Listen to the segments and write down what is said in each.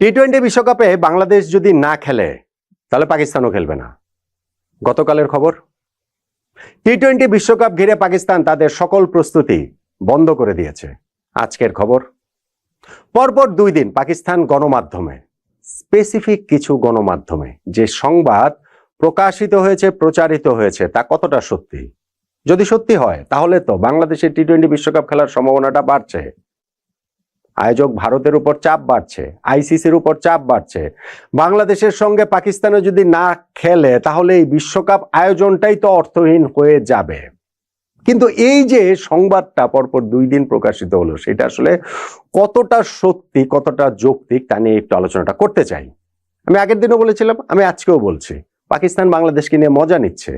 T twenty বিশ্বকাপে বাংলাদেশ যদি না খেলে, তাহলে পাকিস্তানও খেলবে না। গতকালের খবর? টি টোয়েন্টি বিশ্বকাপ ঘিরে পাকিস্তান তাদের সকল প্রস্তুতি বন্ধ করে দিয়েছে। আজকের খবর? পরপর দুই দিন পাকিস্তান গণমাধ্যমে স্পেসিফিক কিছু গণমাধ্যমে, যে সংবাদ প্রকাশিত হয়েছে, প্রচারিত হয়েছে, তা কতটা সত্যি? যদি সত্যি হয়, তাহলে তো বাংলাদেশের টি টোয়েন্টি বিশ্বকাপ খেলার সম্ভাবনাটা বাড়ছে। আয়োজক ভারতের উপর চাপ বাড়ছে, আইসিসির উপর চাপ বাড়ছে। বাংলাদেশের সঙ্গে পাকিস্তানে যদি না খেলে, তাহলে এই বিশ্বকাপ আয়োজনটাই তো অর্থহীন হয়ে যাবে। কিন্তু এই যে সংবাদটা পরপর দুই দিন প্রকাশিত হলো, সেটা আসলে কতটা সত্যি, কতটা যৌক্তিক, তা নিয়ে একটু আলোচনাটা করতে চাই। আমি আগের দিনও বলেছিলাম, আমি আজকেও বলছি। পাকিস্তান বাংলাদেশকে নিয়ে মজা নিচ্ছে।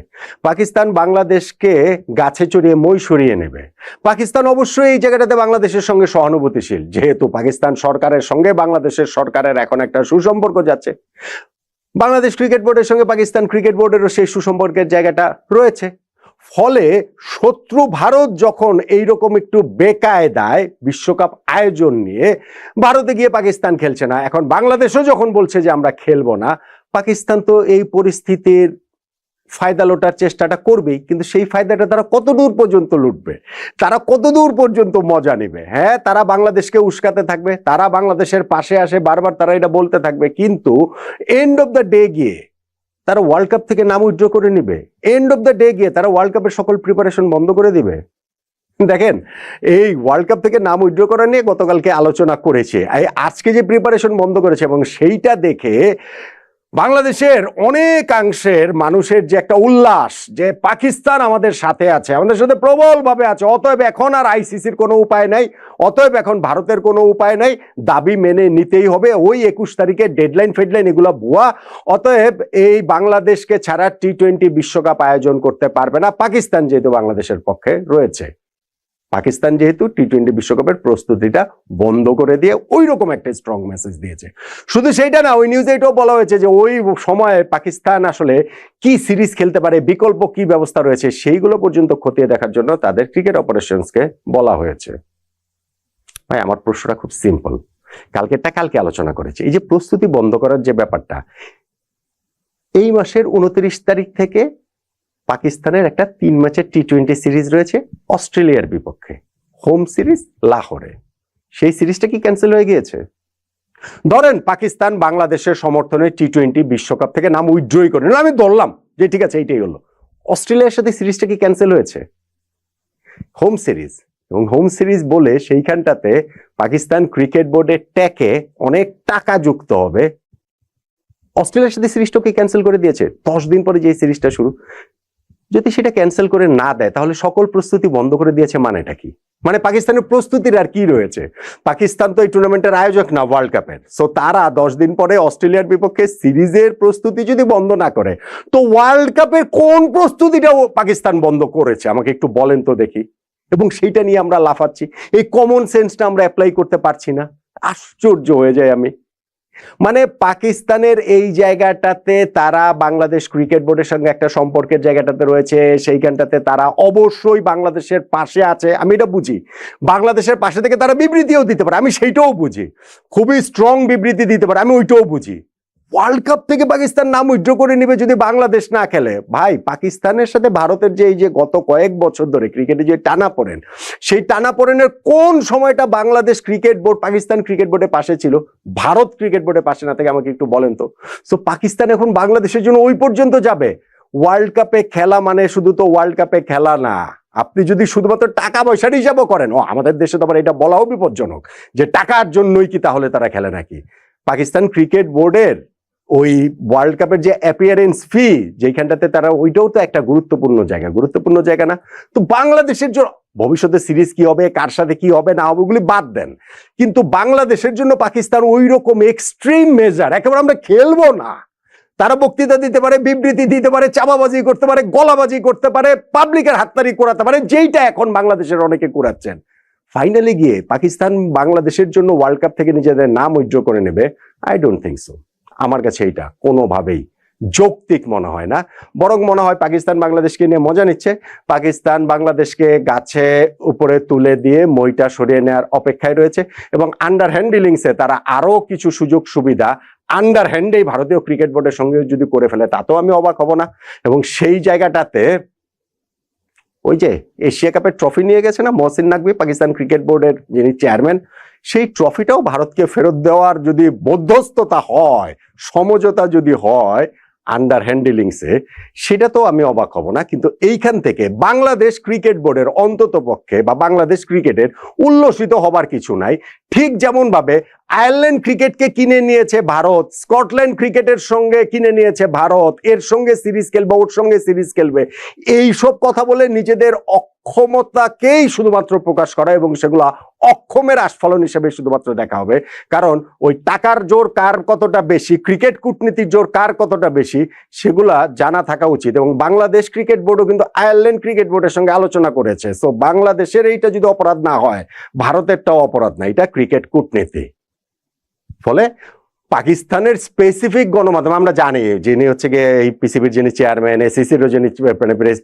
পাকিস্তান বাংলাদেশকে গাছে চড়িয়ে মই সরিয়ে নেবে। পাকিস্তান অবশ্যই এই জায়গাটাতে বাংলাদেশের সঙ্গে সহানুভূতিশীল, যেহেতু পাকিস্তান সরকারের সঙ্গে বাংলাদেশের সরকারের এখন একটা সুসম্পর্ক যাচ্ছে। বাংলাদেশ ক্রিকেট বোর্ডের সঙ্গে পাকিস্তান ক্রিকেট বোর্ডেরও সেই সুসম্পর্কের জায়গাটা রয়েছে। ফলে শত্রু ভারত যখন এইরকম একটু বেকায়দায় বিশ্বকাপ আয়োজন নিয়ে ভারতে গিয়ে পাকিস্তান খেলছে না, এখন বাংলাদেশও যখন বলছে যে আমরা খেলব না পাকিস্তান তো এই পরিস্থিতির ফায়দা লোটার চেষ্টাটা করবেই, কিন্তু সেই ফায়দাটা তারা কত দূর পর্যন্ত লুটবে? তারা কত দূর পর্যন্ত মজা নেবে? হ্যাঁ তারা বাংলাদেশকে উস্কাতে থাকবে, তারা বাংলাদেশের পাশে আসে, বারবার তারা এটা বলতে থাকবে, কিন্তু এন্ড অফ দ্য ডে গিয়ে তারা ওয়ার্ল্ড কাপ থেকে নাম উইথড্র করে নিবে। এন্ড অফ দ্য ডে গিয়ে তারা ওয়ার্ল্ড কাপের সকল প্রিপারেশন বন্ধ করে দিবে। দেখেন, এই ওয়ার্ল্ড কাপ থেকে নাম উইথড্র করা নিয়ে গতকালকে আলোচনা করেছে আজকে যে প্রিপারেশন বন্ধ করেছে এবং সেইটা দেখে বাংলাদেশের অনেকাংশের মানুষের যে একটা উল্লাস, যে পাকিস্তান আমাদের সাথে আছে, আমাদের সাথে প্রবলভাবে আছে, অতএব এখন আর আইসিসির কোনো উপায় নাই, অতএব এখন ভারতের কোনো উপায় নাই, দাবি মেনে নিতেই হবে, ওই একুশ তারিখে ডেডলাইন ফেডলাইন এগুলো ভুয়া, অতএব এই বাংলাদেশকে ছাড়া টি টোয়েন্টি বিশ্বকাপ আয়োজন করতে পারবে না, পাকিস্তান যেহেতু বাংলাদেশের পক্ষে রয়েছে। পাকিস্তান যেহেতু টি টোয়েন্টি বিশ্বকাপের প্রস্তুতিটা বন্ধ করে দিয়ে ওই রকম একটা স্ট্রং মেসেজ দিয়েছে। শুধু সেইটা না, ওই নিউজে এটাও বলা হয়েছে যে ওই সময়ে পাকিস্তান আসলে কি সিরিজ খেলতে পারে, বিকল্প কি ব্যবস্থা রয়েছে, সেইগুলো পর্যন্ত খতিয়ে দেখার জন্য তাদের ক্রিকেট অপারেশনসকে বলা হয়েছে। ভাই, আমার প্রশ্নটা খুব সিম্পল কালকেরটা কালকে আলোচনা করেছে। এই যে প্রস্তুতি বন্ধ করার যে ব্যাপারটা, এই মাসের উনত্রিশ তারিখ থেকে পাকিস্তানের একটা তিন ম্যাচের টি টোয়েন্টি সিরিজ রয়েছে অস্ট্রেলিয়ার বিপক্ষে। হোম সিরিজ লাহোরে। সেই সিরিজটা কি ক্যান্সেল হয়ে গিয়েছে? ধরেন পাকিস্তান বাংলাদেশের সমর্থনে টি টোয়েন্টি বিশ্বকাপ থেকে নাম উইথড্রই করে নিল। আমি ধরলাম যে ঠিক আছে, এইটাই হলো। অস্ট্রেলিয়ার সাথে সিরিজটা কি ক্যান্সেল হয়েছে? Home series. এবং হোম সিরিজ বলে সেইখানটাতে পাকিস্তান ক্রিকেট বোর্ডের ট্যাকে অনেক টাকা যুক্ত হবে। অস্ট্রেলিয়ার সাথে সিরিজটাকে ক্যান্সেল করে দিয়েছে? দশ দিন পরে যে সিরিজটা শুরু যদি সেটা ক্যান্সেল করে না দেয়, তাহলে সকল প্রস্তুতি বন্ধ করে দিয়েছে মানেটা কি? মানে পাকিস্তানের প্রস্তুতির আর কি রয়েছে? পাকিস্তান তো এই টুর্নামেন্টের আয়োজক না ওয়ার্ল্ড কাপের সো তারা দশ দিন পরে অস্ট্রেলিয়ার বিপক্ষে সিরিজের প্রস্তুতি যদি বন্ধ না করে, তো ওয়ার্ল্ড কাপের কোন প্রস্তুতিটা পাকিস্তান বন্ধ করেছে? আমাকে একটু বলেন তো দেখি। এবং সেইটা নিয়ে আমরা লাফাচ্ছি। এই কমন সেন্সটা আমরা অ্যাপ্লাই করতে পারছি না। আশ্চর্য হয়ে যায় আমি। মানে পাকিস্তানের এই জায়গাটাতে তারা বাংলাদেশ ক্রিকেট বোর্ডের সঙ্গে একটা সম্পর্কের জায়গাটাতে রয়েছে, সেইখানটাতে তারা অবশ্যই বাংলাদেশের পাশে আছে। আমি এটা বুঝি। বাংলাদেশের পাশে থেকে তারা বিবৃতিও দিতে পারে। আমি সেইটাও বুঝি। খুবই স্ট্রং বিবৃতি দিতে পারে। আমি ওইটাও বুঝি। ওয়ার্ল্ড কাপ থেকে পাকিস্তান নাম উইথড্র করে নিবে যদি বাংলাদেশ না খেলে। ভাই, পাকিস্তানের সাথে ভারতের যে এই যে গত কয়েক বছর ধরে ক্রিকেটে যে টানা পড়েন, সেই টানা পড়েনের কোন সময়টা Bangladesh cricket board, Pakistan cricket বোর্ডের পাশে ছিল? ভারত ক্রিকেট বোর্ডের পাশে না থেকে আমাকে একটু বলেন তো। সো পাকিস্তান এখন বাংলাদেশের জন্য ওই পর্যন্ত যাবে। ওয়ার্ল্ড কাপে খেলা মানে শুধু তো ওয়ার্ল্ড কাপে খেলা না। আপনি যদি শুধুমাত্র টাকা পয়সার হিসাবও করেন, ও, আমাদের দেশে তো আবার এটা বলাও বিপজ্জনক যে টাকার জন্যই কি তাহলে তারা খেলে নাকি? পাকিস্তান ক্রিকেট বোর্ডের ওই ওয়ার্ল্ড কাপের যে অ্যাপিয়ারেন্স ফি যেখানটাতে তারা, ওইটাও তো একটা গুরুত্বপূর্ণ জায়গা। গুরুত্বপূর্ণ জায়গা না? তো বাংলাদেশের জন্য ভবিষ্যতে সিরিজ কি হবে, কার সাথে কি হবে, না হবে, ওগুলি বাদ দেন। কিন্তু বাংলাদেশের জন্য পাকিস্তান ওই রকম এক্সট্রিম মেজার একেবারে আমরা খেলব না। তারা বক্তৃতা দিতে পারে, বিবৃতি দিতে পারে চাপাবাজি করতে পারে, গলাবাজি করতে পারে পাবলিকের হাততারি করাতে পারে, যেইটা এখন বাংলাদেশের অনেকে করাচ্ছেন ফাইনালি গিয়ে পাকিস্তান বাংলাদেশের জন্য ওয়ার্ল্ড কাপ থেকে নিজেদের নাম উইথড্র করে নেবে? আই ডোন্ট থিঙ্ক সো আমার কাছে এইটা, কোনোভাবেই। যৌক্তিক মনে হয় না। বরং মনে হয় পাকিস্তান বাংলাদেশকে নিয়ে মজা নিচ্ছে। পাকিস্তান বাংলাদেশকে গাছে উপরে তুলে দিয়ে মইটা সরিয়ে নেওয়ার অপেক্ষায় রয়েছে এবং আন্ডার হ্যান্ডিলিংসে তারা আরও কিছু সুযোগ সুবিধা আন্ডার হ্যান্ডেই ভারতীয় ক্রিকেট বোর্ডের সঙ্গে যদি করে ফেলে, তাতেও আমি অবাক হব না। এবং সেই জায়গাটাতে ওই যে এশিয়া কাপের ট্রফি নিয়ে গেছে না? মহসিন নাকবি পাকিস্তান ক্রিকেট বোর্ডের যিনি চেয়ারম্যান সেই ট্রফিটাও ভারতকে ফেরত দেওয়ার যদি মধ্যস্থতা হয়, সমঝোতা যদি হয় আন্ডার হ্যান্ডেলিংসে সেটা তো আমি অবাক হব না। কিন্তু এইখান থেকে বাংলাদেশ ক্রিকেট বোর্ডের অন্তত পক্ষে বা বাংলাদেশ ক্রিকেটের উল্লসিত হবার কিছু নাই। ঠিক যেমনভাবে আয়ারল্যান্ড ক্রিকেটকে কিনে নিয়েছে ভারত, স্কটল্যান্ড ক্রিকেটের সঙ্গে কিনে নিয়েছে ভারত, এর সঙ্গে সিরিজ খেলবে, ওর সঙ্গে সিরিজ খেলবে। এই সব কথা বলে নিজেদের অক্ষমতাকেই শুধুমাত্র প্রকাশ করা এবং সেগুলা অক্ষমের আস্ফলন হিসেবে শুধুমাত্র দেখা হবে। কারণ ওই টাকার জোর কার কতটা বেশি, ক্রিকেট কূটনীতির জোর কার কতটা বেশি, সেগুলা জানা থাকা উচিত এবং বাংলাদেশ ক্রিকেট বোর্ডও কিন্তু আয়ারল্যান্ড ক্রিকেট বোর্ডের সঙ্গে আলোচনা করেছে। সো বাংলাদেশের এইটা যদি অপরাধ না হয়, ভারতেরটাও অপরাধ না, এটা ক্রিকেট কূটনীতি। ফলে পাকিস্তানের স্পেসিফিক গণমাধ্যম, আমরা জানি, যিনি হচ্ছে গিয়ে এই পিসিবির যিনি চেয়ারম্যান এসিসির যিনি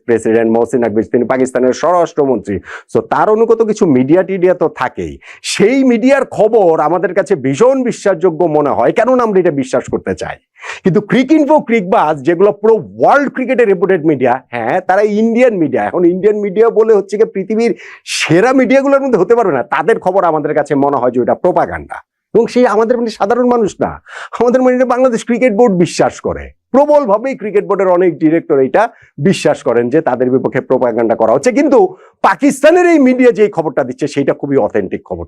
প্রেসিডেন্ট মহসিন আকবর, তিনি পাকিস্তানের স্বরাষ্ট্রমন্ত্রী। সো তার অনুগত কিছু মিডিয়া টিডিয়া তো থাকেই। সেই মিডিয়ার খবর আমাদের কাছে ভীষণ বিশ্বাসযোগ্য মনে হয়, কেননা আমরা এটা বিশ্বাস করতে চাই। কিন্তু ক্রিক ইনফো ক্রিকবাজ যেগুলো পুরো ওয়ার্ল্ড ক্রিকেটের রেপুটেড মিডিয়া হ্যাঁ তারা ইন্ডিয়ান মিডিয়া এখন ইন্ডিয়ান মিডিয়া বলে হচ্ছে গিয়ে পৃথিবীর সেরা মিডিয়াগুলোর মধ্যে হতে পারবে না। তাদের খবর আমাদের কাছে মনে হয় যে ওটা প্রোপাগান্ডা এবং সেই আমাদের মানে সাধারণ মানুষ না, আমাদের মানে বাংলাদেশ ক্রিকেট বোর্ড বিশ্বাস করে। প্রবলভাবেই ক্রিকেট বোর্ডের অনেক ডিরেক্টর এটা বিশ্বাস করেন যে তাদের বিপক্ষে প্রোপাগান্ডা করা হচ্ছে। কিন্তু পাকিস্তানের এই মিডিয়া যে খবরটা দিচ্ছে, সেটা খুবই অথেন্টিক খবর।